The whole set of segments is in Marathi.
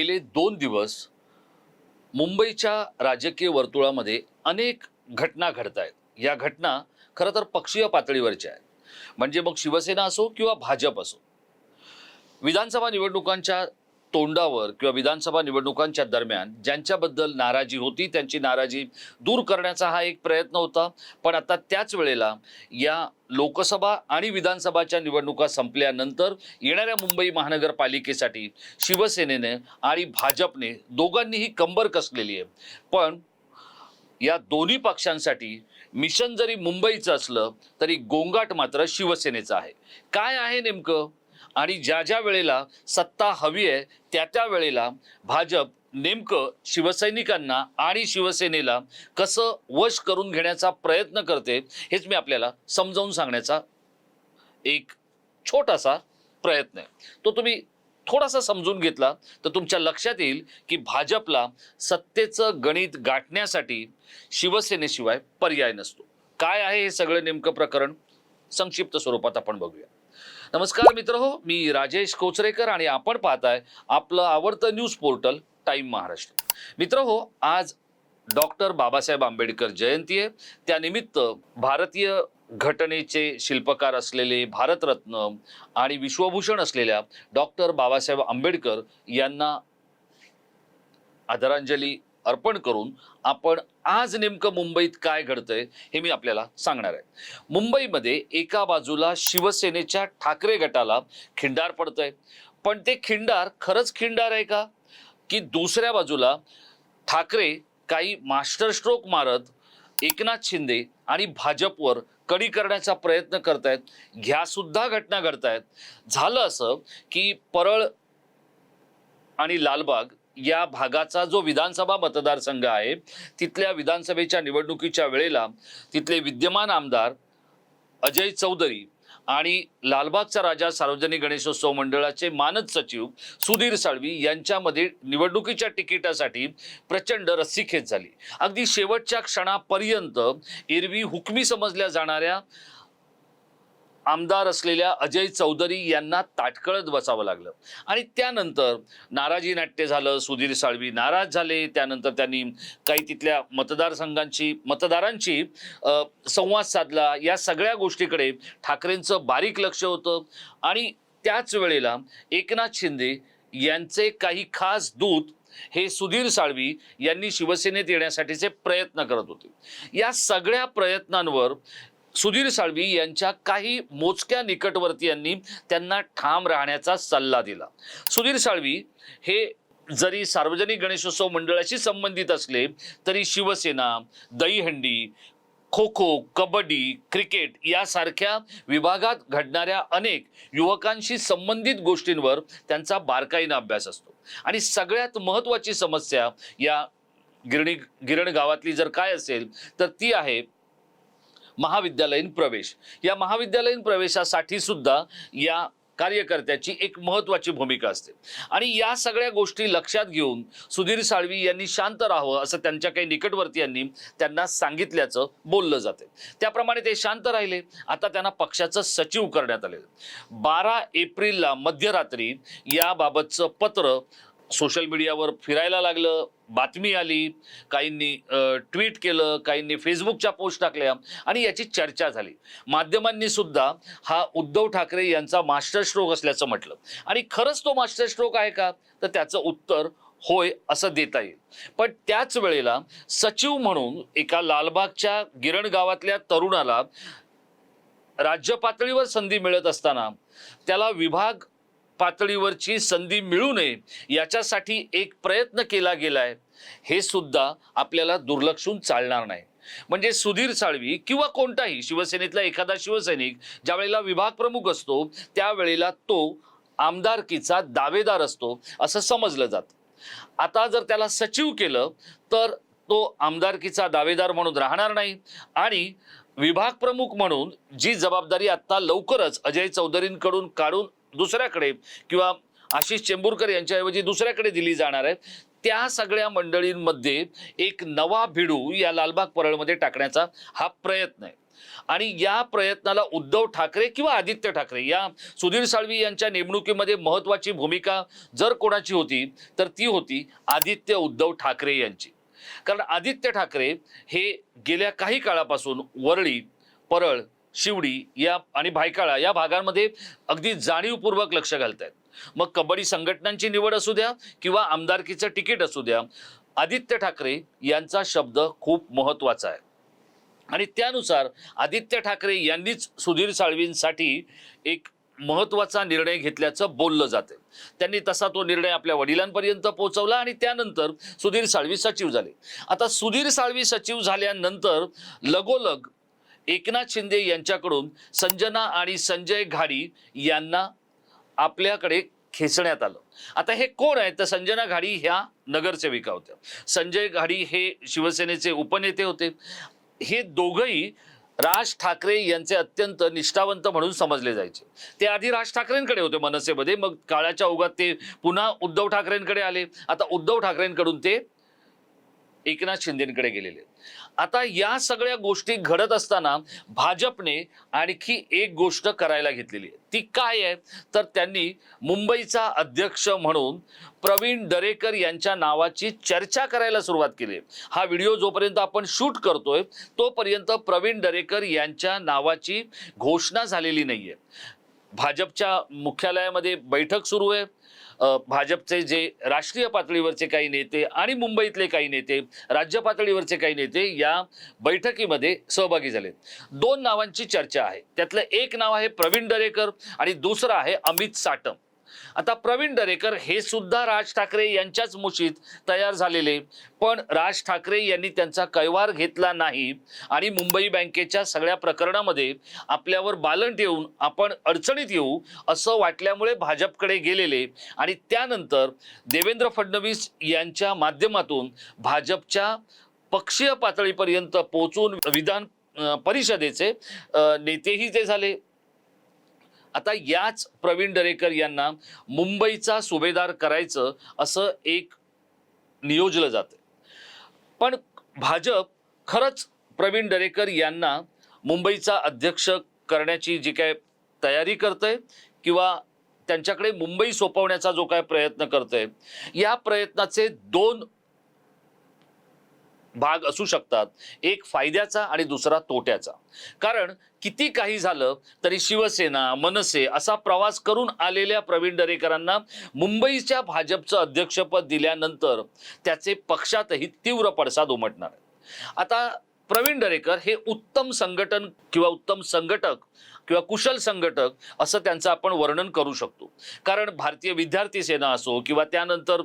गेले दोन दिवस मुंबईच्या राजकीय वर्तुळामध्ये अनेक घटना घडत आहेत. या घटना खरं तर पक्षीय पातळीवरच्या आहेत. म्हणजे मग शिवसेना असो किंवा भाजप असो विधानसभा निवडणुकांच्या तोंडावर किंवा विधानसभा निवडणुकांच्या दरम्यान ज्यांच्याबद्दल नाराजी होती त्यांची नाराजी दूर करण्याचा हा एक प्रयत्न होता. पण आता त्याच वेळेला या लोकसभा आणि विधानसभाच्या निवडणुका संपल्यानंतर येणाऱ्या मुंबई महानगरपालिकेसाठी शिवसेनेने आणि भाजपने दोघांनीही कंबर कसलेली आहे. पण या दोन्ही पक्षांसाठी मिशन जरी मुंबईचं असलं तरी गोंगाट मात्र शिवसेनेचं आहे. काय आहे नेमकं? आणि ज्या ज्या वेळेला सत्ता हवी आहे त्या त्या वेळेला भाजप नेमकं शिवसैनिकांना आणि शिवसेनेला कसं वश करून घेण्याचा प्रयत्न करते हेच मी आपल्याला समजावून सांगण्याचा एक छोटासा प्रयत्न आहे. तो तुम्ही थोडासा समजून घेतला तर तुमच्या लक्षात येईल की भाजपला सत्तेचं गणित गाठण्यासाठी शिवसेनेशिवाय पर्याय नसतो. काय आहे हे सगळं नेमकं प्रकरण? संक्षिप्त स्वरूपात आपण बघूया. नमस्कार मित्र हो मी राजेश कोचरेकर आणि आपण पाहताय आपलं आवडतं न्यूज पोर्टल टाईम महाराष्ट्र. मित्र हो आज डॉक्टर बाबासाहेब आंबेडकर जयंती आहे. त्यानिमित्त भारतीय घटनेचे शिल्पकार असलेले भारतरत्न आणि विश्वभूषण असलेल्या डॉक्टर बाबासाहेब आंबेडकर यांना आदरांजली अर्पण करून आपण आज नेमकं मुंबईत काय घडतंय हे मी आपल्याला सांगणार आहे. मुंबईमध्ये एका बाजूला शिवसेनेच्या ठाकरे गटाला खिंडार पडतंय. पण ते खिंडार खरंच खिंडार आहे का? की दुसऱ्या बाजूला ठाकरे काही मास्टर स्ट्रोक मारत एकनाथ शिंदे आणि भाजपवर कडी करण्याचा प्रयत्न करतायत. आहेत सुद्धा घटना घडतायत. झालं असं की परळ आणि लालबाग या भागाचा जो विधानसभा मतदारसंघ आहे तिथल्या विधानसभेच्या निवडणुकीच्या वेळेला तिथले विद्यमान आमदार अजय चौधरी आणि लालबागचा राजा सार्वजनिक गणेशोत्सव मंडळाचे मानद सचिव सुधीर साळवी यांच्यामध्ये निवडणुकीच्या तिकिटासाठी प्रचंड रस्सीखेच झाली. अगदी शेवटच्या क्षणापर्यंत एरवी हुकमी समजल्या जाणाऱ्या आमदार असलेल्या अजय चौधरी यांना ताटकळत बसावं लागलं. आणि त्यानंतर नाराजी नाट्य झालं सुधीर साळवी नाराज झाले. त्यानंतर त्यांनी काही तिथल्या मतदारसंघांची मतदारांची संवाद साधला. या सगळ्या गोष्टीकडे ठाकरेंचं बारीक लक्ष होतं. आणि त्याच वेळेला एकनाथ शिंदे यांचे काही खास दूत हे सुधीर साळवी यांनी शिवसेनेत येण्यासाठीचे प्रयत्न करत होते. या सगळ्या प्रयत्नांवर सुधीर साळवी यांच्या काही मोजक्या निकटवर्तीयांनी त्यांना ठाम राहण्याचा सल्ला दिला. सुधीर साळवी हे जरी सार्वजनिक गणेशोत्सव मंडळाशी संबंधित असले तरी शिवसेना दहीहंडी खो खो कबड्डी क्रिकेट यासारख्या विभागात घडणाऱ्या अनेक युवकांशी संबंधित गोष्टींवर त्यांचा बारकाईनं अभ्यास असतो. आणि सगळ्यात महत्त्वाची समस्या या गिरणी गिरण गावातली जर काय असेल तर ती आहे महाविद्यालयीन प्रवेश. या महाविद्यालयीन प्रवेशासाठी सुद्धा या कार्यकर्त्याची एक महत्वाची भूमिका असते. आणि या सगळ्या गोष्टी लक्षात घेऊन सुधीर साळवी यांनी शांत राहावं असं त्यांच्या काही निकटवर्तीयांनी त्यांना सांगितल्याचं बोललं जाते. त्याप्रमाणे ते शांत राहिले. आता त्यांना पक्षाचं सचिव करण्यात आले बारा एप्रिलला मध्यरात्री याबाबतचं पत्र सोशल मीडियावर फिरायला लागलं बातमी आली काहींनी ट्विट केलं काहींनी फेसबुकच्या पोस्ट टाकल्या आणि याची चर्चा झाली. माध्यमांनी सुद्धा हा उद्धव ठाकरे यांचा मास्टर स्ट्रोक असल्याचं म्हटलं. आणि खरंच तो मास्टर स्ट्रोक आहे का? तर त्याचं उत्तर होय असं देता येईल. पण त्याच वेळेला सचिव म्हणून एका लालबागच्या गिरण गावातल्या तरुणाला राज्य पातळीवर संधी मिळत असताना त्याला विभाग पातळीवरची संधी मिळू नये याच्यासाठी एक प्रयत्न केला गेलाय. हे सुद्धा आपल्याला दुर्लक्षून चालणार नाही. म्हणजे सुधीर साळवी किंवा कोणताही शिवसेनेतला एखादा शिवसैनिक ज्या वेळेला विभाग प्रमुख असतो त्यावेळेला तो आमदारकीचा दावेदार असतो असं समजलं जातं. आता जर त्याला सचिव केलं तर तो आमदारकीचा दावेदार म्हणून राहणार नाही आणि विभाग प्रमुख म्हणून जी जबाबदारी आता लवकरच अजय चौधरींकडून काढून दुसऱ्याकडे किंवा आशिष चेंबूरकर यांच्याऐवजी दुसऱ्याकडे दिली जाणार आहे त्या सगळ्या मंडळींमध्ये एक नवा भिडू या लालबाग परळमध्ये टाकण्याचा हा प्रयत्न आहे. आणि या प्रयत्नाला उद्धव ठाकरे किंवा आदित्य ठाकरे या सुधीर साळवी यांच्या नेमणुकीमध्ये महत्वाची भूमिका जर कोणाची होती तर ती होती आदित्य उद्धव ठाकरे यांची. कारण आदित्य ठाकरे हे गेल्या काही काळापासून वरळी परळ शिवडी या आणि भायखळा या भागांमध्ये अगदी जाणीवपूर्वक लक्ष घालत आहेत मग कबड्डी संघटनांची निवड असू द्या किंवा आमदारकीचं तिकीट असू द्या आदित्य ठाकरे यांचा शब्द खूप महत्त्वाचा आहे. आणि त्यानुसार आदित्य ठाकरे यांनीच सुधीर साळवींसाठी एक महत्त्वाचा निर्णय घेतल्याचं बोललं जाते त्यांनी तसा तो निर्णय आपल्या वडिलांपर्यंत पोहोचवला आणि त्यानंतर सुधीर साळवी सचिव झाले. आता सुधीर साळवी सचिव झाल्यानंतर लगोलग एकनाथ शिंदे यांच्याकडून संजना आणि संजय घाडी यांना आपल्याकडे खेचण्यात आलं. आता हे कोण आहे तर संजना घाडी ह्या नगरसेविका होत्या. संजय घाडी हे शिवसेनेचे उपनेते होते. हे दोघंही राज ठाकरे यांचे अत्यंत निष्ठावंत म्हणून समजले जायचे. ते आधी राज ठाकरेंकडे होते मनसेमध्ये मग काळाच्या ओघात ते पुन्हा उद्धव ठाकरेंकडे आले. आता उद्धव ठाकरेंकडून ते एकनाथ शिंदेकडे गेलेले. आता या सगळ्या गोष्टी घडत असताना भाजपने आणखी एक गोष्ट करायला घेतलेली आहे. ती काय आहे? तर त्यांनी मुंबईचा अध्यक्ष म्हणून प्रवीण दरेकर यांच्या नावाची चर्चा करायला सुरुवात केली आहे. हा व्हिडिओ जोपर्यंत आपण शूट करतोय तोपर्यंत प्रवीण दरेकर यांच्या नावाची घोषणा झालेली नाही आहे भाजपच्या मुख्यालयामध्ये बैठक सुरू आहे. भाजपचे जे राष्ट्रीय पातळीवरचे काही नेते आणि मुंबईतले काही नेते राज्य पातळीवरचे काही नेते या बैठकीमध्ये सहभागी झाले दोन नावांची चर्चा आहे. त्यातलं एक नाव आहे प्रवीण दरेकर आणि दुसरं आहे अमित साटम. आता प्रवीण दरेकर हे सुद्धा राज ठाकरे यांच्याच मुशीत तयार झालेले. पण राज ठाकरे यांनी त्यांचा कैवार घेतला नाही आणि मुंबई बँकेच्या सगळ्या प्रकरणामध्ये आपल्यावर बालंट येऊन आपण अडचणीत येऊ असं वाटल्यामुळे भाजपकडे गेलेले. आणि त्यानंतर देवेंद्र फडणवीस यांच्या माध्यमातून भाजपच्या पक्षीय पातळीपर्यंत पोहोचून विधान परिषदेचे नेतेही ते झाले. आता याच प्रवीण दरेकर यांना मुंबईचा सुभेदार करायचं असं एक नियोजलं जातं पण भाजप खरंच प्रवीण दरेकर यांना मुंबईचा अध्यक्ष करण्याची जी काय तयारी करतंय किंवा त्यांच्याकडे मुंबई सोपवण्याचा जो काय प्रयत्न करतंय या प्रयत्नाचे दोन भाग असू शकतात. एक फायद्याचा आणि दुसरा तोट्याचा. कारण किती काही झालं तरी शिवसेना मनसे असा प्रवास करून आलेल्या प्रवीण दरेकरांना मुंबईच्या भाजपचं अध्यक्षपद दिल्यानंतर त्याचे पक्षातही तीव्र पडसाद उमटणार. आता प्रवीण दरेकर हे उत्तम संघटन किंवा उत्तम संघटक किंवा कुशल संघटक असं त्यांचं आपण वर्णन करू शकतो. कारण भारतीय विद्यार्थी सेना असो किंवा त्यानंतर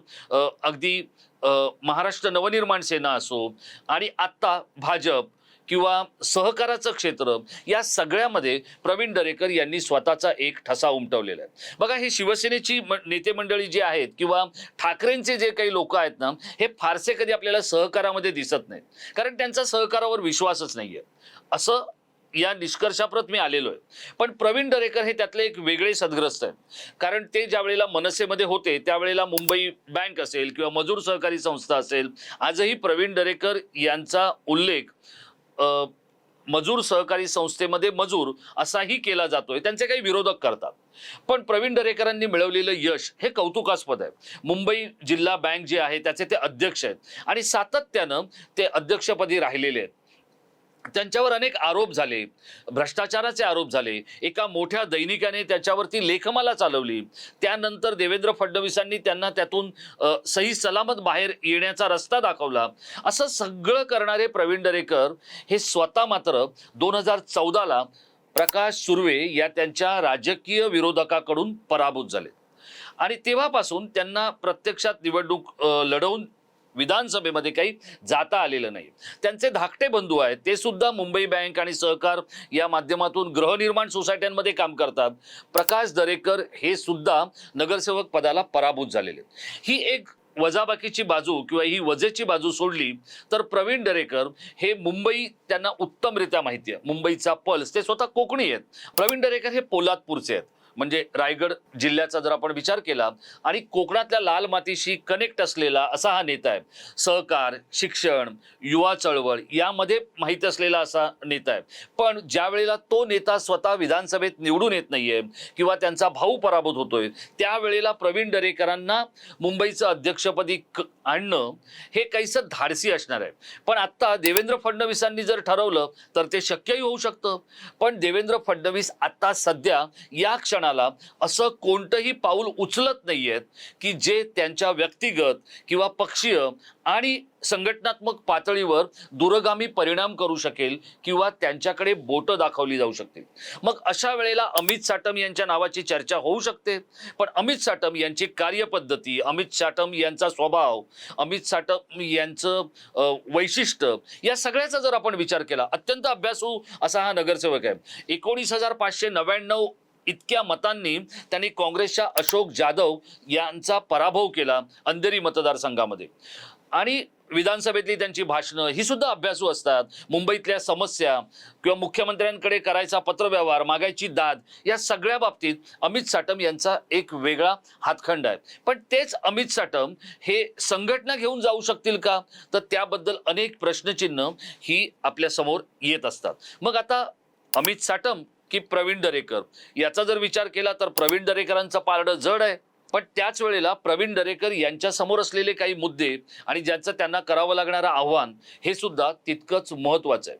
अगदी महाराष्ट्र नवनिर्माण सेना असो आणि आत्ता भाजप किंवा सहकाराचं क्षेत्र या सगळ्यामध्ये प्रवीण दरेकर यांनी स्वतःचा एक ठसा उमटवलेला आहे. बघा हे शिवसेनेची म- नेते मंडळी जी आहेत किंवा ठाकरेंचे जे काही लोक आहेत ना हे फारसे कधी आपल्याला सहकारामध्ये दिसत नाहीत. कारण त्यांचा सहकारावर विश्वासच नाहीये. असं या निष्कर्षाप्रत मी आलेलो आहे. पण प्रवीण दरेकर हे त्यातले एक वेगळे सदग्रस्त आहेत. कारण ते ज्या वेळेला मनसेमध्ये होते त्यावेळेला मुंबई बँक असेल किंवा मजूर सहकारी संस्था असेल आजही प्रवीण दरेकर यांचा उल्लेख मजूर सहकारी संस्थेमध्ये मजूर असाही केला जातोय. त्यांचे काही विरोधक करतात. पण प्रवीण दरेकरांनी मिळवलेलं यश हे कौतुकास्पद आहे. मुंबई जिल्हा बँक जे आहे त्याचे ते अध्यक्ष आहेत. आणि सातत्यानं ते अध्यक्षपदी राहिलेले आहेत. त्यांच्यावर अनेक आरोप झाले. भ्रष्टाचाराचे आरोप झाले. एका मोठ्या दैनिकाने त्याच्यावरती लेखमाला चालवली. त्यानंतर देवेंद्र फडणवीसांनी त्यांना त्यातून सही सलामत बाहेर येण्याचा रस्ता दाखवला. असं सगळं करणारे प्रवीण दरेकर हे स्वतः मात्र दोन हजार चौदाला प्रकाश सुर्वे या त्यांच्या राजकीय विरोधकाकडून पराभूत झाले. आणि तेव्हापासून त्यांना प्रत्यक्षात निवडणूक लढवून विधानसभेमध्ये काही जाता आलेलं नाही. त्यांचे धाकटे बंधू आहेत ते सुद्धा मुंबई बँक आणि सहकार या माध्यमातून गृहनिर्माण सोसायट्यांमध्ये काम करतात. प्रकाश दरेकर हे सुद्धा नगरसेवक पदाला पराभूत झालेले आहेत. ही एक वजाबाकीची बाजू किंवा ही वजेची बाजू सोडली तर प्रवीण दरेकर हे मुंबई त्यांना उत्तमरित्या माहिती आहे. मुंबईचा पल्स ते स्वतः कोकणी आहेत. प्रवीण दरेकर हे पोलादपूरचे आहेत. म्हणजे रायगड जिल्ह्याचा जर आपण विचार केला आणि कोकणातल्या लाल मातीशी कनेक्ट असलेला असा हा नेता आहे. सहकार शिक्षण युवा चळवळ यामध्ये माहीत असलेला असा नेता आहे. पण ज्या वेळेला तो नेता स्वतः विधानसभेत निवडून येत नाहीये किंवा त्यांचा भाऊ पराभूत होतोय त्यावेळेला प्रवीण दरेकरांना मुंबईचं अध्यक्षपदी आणणं हे काहीसं धाडसी असणार आहे. पण आत्ता देवेंद्र फडणवीसांनी जर ठरवलं तर ते शक्यही होऊ शकतं. पण देवेंद्र फडणवीस आता सध्या या क्षणाला असं कोणतंही पाऊल उचलत नाहीयेत की जे त्यांच्या व्यक्तिगत किंवा पक्षीय आणि संघटनात्मक पातळीवर दूरगामी परिणाम करू शकेल किंवा त्यांच्याकडे बोटं दाखवली जाऊ शकतील. मग अशा वेळेला अमित साटम यांच्या नावाची चर्चा होऊ शकते. पण अमित साटम यांची कार्यपद्धती अमित साटम यांचा स्वभाव अमित साटम यांचं वैशिष्ट्य या सगळ्याचा जर आपण विचार केला अत्यंत अभ्यासू असा हा नगरसेवक आहे. एकोणीस हजार पाचशे नव्याण्णव इतक्या मतांनी त्यांनी काँग्रेसच्या अशोक जाधव यांचा पराभव केला अंधेरी मतदारसंघामध्ये. आणि विधानसभेतली त्यांची भाषणं ही सुद्धा अभ्यासू असतात. मुंबईतल्या समस्या किंवा मुख्यमंत्र्यांकडे करायचा पत्रव्यवहार मागायची दाद या सगळ्या बाबतीत अमित साटम यांचा एक वेगळा हातखंड आहे. पण तेच अमित साटम हे संघटना घेऊन जाऊ शकतील का? तर त्याबद्दल अनेक प्रश्नचिन्ह ही आपल्यासमोर येत असतात. मग आता अमित साटम की प्रवीण दरेकर. याचा जर विचार केला तर प्रवीण दरेकरांचं पारडं जड आहे. पण त्याच वेळेला प्रवीण दरेकर यांच्यासमोर असलेले काही मुद्दे आणि ज्यांचं त्यांना करावं लागणारं आव्हान हे सुद्धा तितकंच महत्वाचं आहे.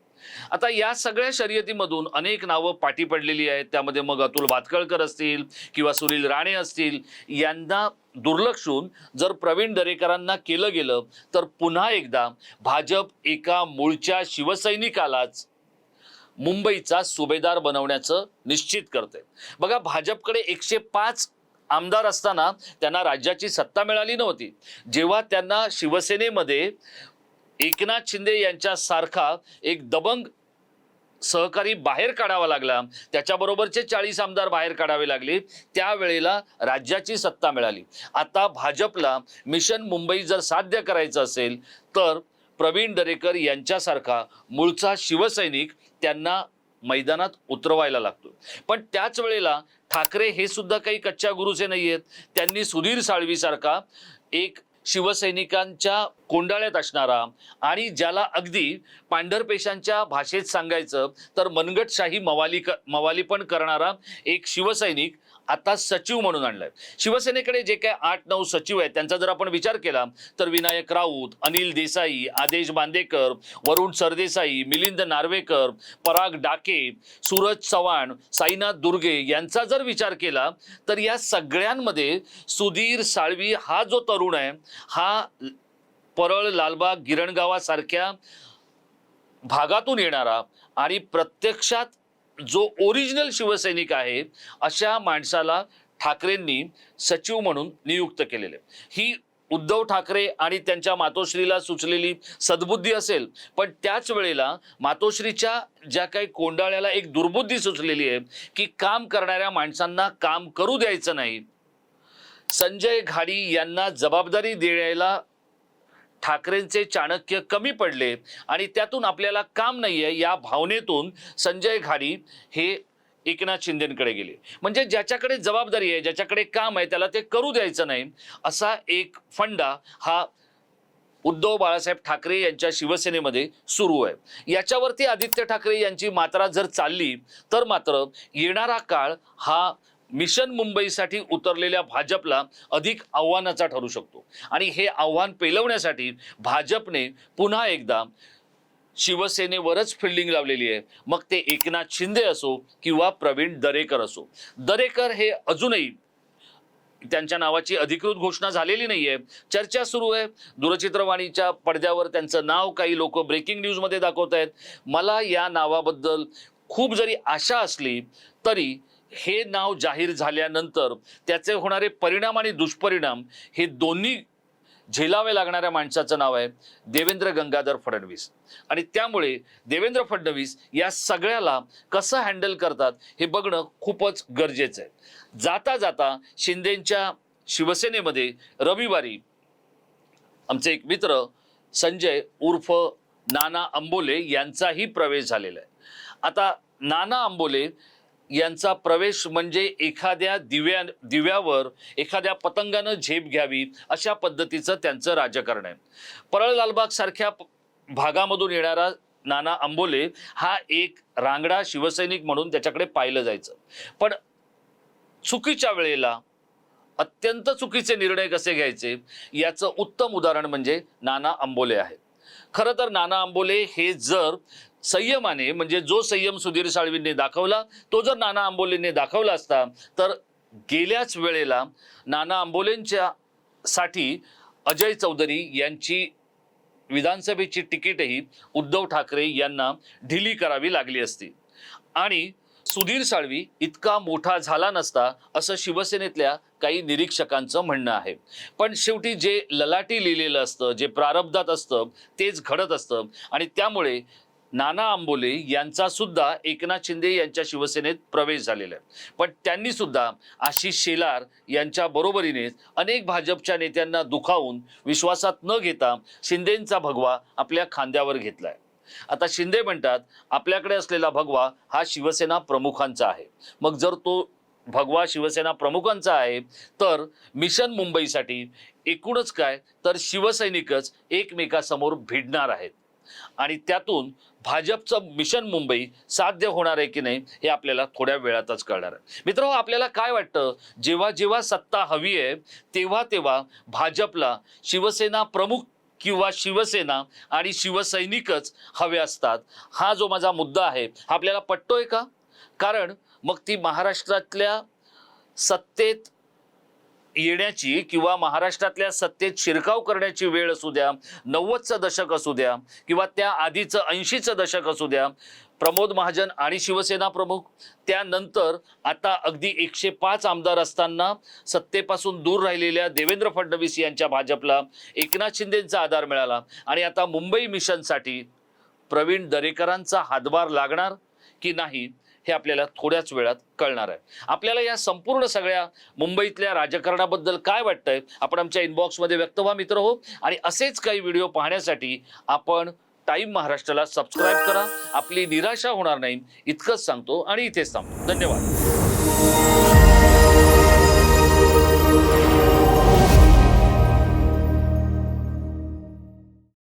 आता या सगळ्या शर्यतीमधून अनेक नावं पाठी पडलेली आहेत. त्यामध्ये मग अतुल भातकळकर असतील किंवा सुनील राणे असतील यांना दुर्लक्षून जर प्रवीण दरेकरांना केलं गेलं तर पुन्हा एकदा भाजप एका मूळच्या शिवसैनिकालाच मुंबईचा सुभेदार बनवण्याचं निश्चित करते. बघा भाजपकडे एकशे पाच आमदार असताना त्यांना राज्याची सत्ता मिळाली नव्हती. जेव्हा त्यांना शिवसेनेमध्ये एकनाथ शिंदे यांच्यासारखा एक दबंग सहकारी बाहेर काढावा लागला त्याच्याबरोबरचे चाळीस आमदार बाहेर काढावे लागले त्यावेळेला राज्याची सत्ता मिळाली. आता भाजपला मिशन मुंबई जर साध्य करायचं असेल तर प्रवीण दरेकर यांच्यासारखा मूळचा शिवसैनिक त्यांना मैदानात उतरवायला लागतो. पण त्याच वेळेला ठाकरे हे सुद्धा काही कच्च्या गुरुचे नाही आहेत त्यांनी सुधीर साळवीसारखा एक शिवसैनिकांच्या कोंडाळ्यात असणारा आणि ज्याला अगदी पांढरपेशांच्या भाषेत सांगायचं तर मनगटशाही मवाली क मवाली पण करणारा एक शिवसैनिक आता सचिव म्हणून आणलाय. शिवसेनेकडे जे काय आठ नऊ सचिव आहेत त्यांचा जर आपण विचार केला तर विनायक राऊत अनिल देसाई आदेश बांदेकर वरुण सरदेसाई मिलिंद नार्वेकर पराग डाके सूरज चव्हाण साईनाथ दुर्गे यांचा जर विचार केला तर या सगळ्यांमध्ये सुधीर साळवी हा जो तरुण आहे हा परळ लालबाग गिरणगावासारख्या भागातून येणारा आणि प्रत्यक्षात जो ओरिजिनल शिवसैनिक आहे अशा माणसाला ठाकरेंनी सचिव म्हणून नियुक्त केलेले. ही उद्धव ठाकरे आणि त्यांच्या मातोश्रीला सुचलेली सद्बुद्धी असेल पण त्याच वेळेला मातोश्रीच्या ज्या काही कोंडाळ्याला एक दुर्बुद्धी सुचलेली आहे की काम करणाऱ्या माणसांना काम करू द्यायचं नाही. संजय घाडी यांना जबाबदारी द्यायला ठाकरेंचे चाणक्य कमी पडले आणि त्यातून आपल्याला काम नाही आहे या भावनेतून संजय घारी हे एकनाथ शिंदेकडे गेले. म्हणजे ज्याच्याकडे जबाबदारी आहे ज्याच्याकडे काम आहे त्याला ते करू द्यायचं नाही असा एक फंडा हा उद्धव बाळासाहेब ठाकरे यांच्या शिवसेनेमध्ये सुरू आहे. याच्यावरती आदित्य ठाकरे यांची मात्रा जर चालली तर मात्र येणारा काळ हा मिशन मुंबईसाठी उतरलेल्या भाजपला अधिक आव्हानाचा ठरू शकतो. आणि हे आव्हान पेलवण्यासाठी भाजपने पुन्हा एकदा शिवसेनेवरच फिल्डिंग लावलेली आहे. मग ते एकनाथ शिंदे असो किंवा प्रवीण दरेकर असो. दरेकर हे अजूनही त्यांच्या नावाची अधिकृत घोषणा झालेली नाहीये. चर्चा सुरू आहे. दूरचित्रवाणीच्या पडद्यावर त्यांचं नाव काही लोक ब्रेकिंग न्यूजमध्ये दाखवत आहेत मला या नावाबद्दल खूप जरी आशा असली तरी हे नाव जाहीर झाल्यानंतर त्याचे होणारे परिणाम आणि दुष्परिणाम हे दोन्ही झेलावे लागणाऱ्या माणसाचं नाव आहे देवेंद्र गंगाधर फडणवीस. आणि त्यामुळे देवेंद्र फडणवीस या सगळ्याला कसं हँडल करतात हे बघणं खूपच गरजेचं आहे. जाता जाता शिंदेच्या शिवसेनेमध्ये रविवारी आमचे एक मित्र संजय उर्फ नाना आंबोले यांचाही प्रवेश झालेला आहे. आता नाना आंबोले यांचा प्रवेश म्हणजे एखाद्या दिव्या दिव्यावर एखाद्या पतंगानं झेप घ्यावी अशा पद्धतीचं त्यांचं राजकारण आहे. परळ लालबाग सारख्या भागामधून येणारा नाना आंबोले हा एक रांगडा शिवसैनिक म्हणून त्याच्याकडे पाहिलं जायचं. पण चुकीच्या वेळेला अत्यंत चुकीचे निर्णय कसे घ्यायचे? याचं उत्तम उदाहरण म्हणजे नाना आंबोले आहे. खरं तर नाना आंबोले हे जर संयमाने म्हणजे जो संयम सुधीर साळवींनी दाखवला तो जर नाना आंबोलेंनी दाखवला असता तर गेल्याच वेळेला नाना आंबोलेंच्या साठी अजय चौधरी यांची विधानसभेची तिकीटही उद्धव ठाकरे यांना ढिली करावी लागली असती. आणि सुधीर साळवी इतका मोठा झाला नसता असं शिवसेनेतल्या काही निरीक्षकांचं म्हणणं आहे. पण शेवटी जे ललाटी लिहिलेलं असतं जे प्रारब्धात असतं तेच घडत असतं. आणि त्यामुळे नाना आंबोले यांचा सुद्धा एकनाथ शिंदे यांच्या शिवसेनेत प्रवेश झालेला आहे. पण त्यांनी सुद्धा आशिष शेलार यांच्या बरोबरीने अनेक भाजपच्या नेत्यांना दुखावून विश्वासात न घेता शिंदेंचा भगवा आपल्या खांद्यावर घेतलाय. आता शिंदे म्हणतात आपल्याकडे असलेला भगवा हा शिवसेना प्रमुखांचा आहे. मग जर तो भगवा शिवसेना प्रमुखांचा आहे तर मिशन मुंबईसाठी एकूणच काय? तर शिवसैनिकच एकमेकासमोर भिडणार आहेत. आणि त्यातून भाजपचं मिशन मुंबई साध्य होणार आहे की नाही हे आपल्याला थोड्या वेळातच कळणार आहे. मित्र आपल्याला काय वाटतं? जेव्हा जेव्हा सत्ता हवी आहे तेव्हा तेव्हा भाजपला शिवसेना प्रमुख किंवा शिवसेना आणि शिवसैनिकच हवे असतात. हा जो माझा मुद्दा आहे हा आपल्याला पटतोय का? कारण मग ती महाराष्ट्रातल्या सत्तेत येण्याची किंवा महाराष्ट्रातल्या सत्तेत शिरकाव करण्याची वेळ असू द्या नव्वदचं दशक असू द्या किंवा त्या आधीचं ऐंशीचं दशक असू द्या प्रमोद महाजन आणि शिवसेना प्रमुख त्यानंतर आता अगदी एकशे पाच आमदार असताना सत्तेपासून दूर राहिलेल्या देवेंद्र फडणवीस यांच्या भाजपला एकनाथ शिंदेंचा आधार मिळाला आणि आता मुंबई मिशनसाठी प्रवीण दरेकरांचा हातभार लागणार की नाही? हे आपल्याला थोड्याच वेळात कळणार आहे. आपल्याला या संपूर्ण सगळ्या मुंबईतल्या राजकारणाबद्दल काय वाटतंय आपण आमच्या इनबॉक्समध्ये व्यक्त व्हा मित्र हो. आणि असेच काही व्हिडिओ पाहण्यासाठी आपण टाईम महाराष्ट्राला सबस्क्राईब करा. आपली निराशा होणार नाही इतकंच सांगतो आणि इथेच थांबतो. धन्यवाद.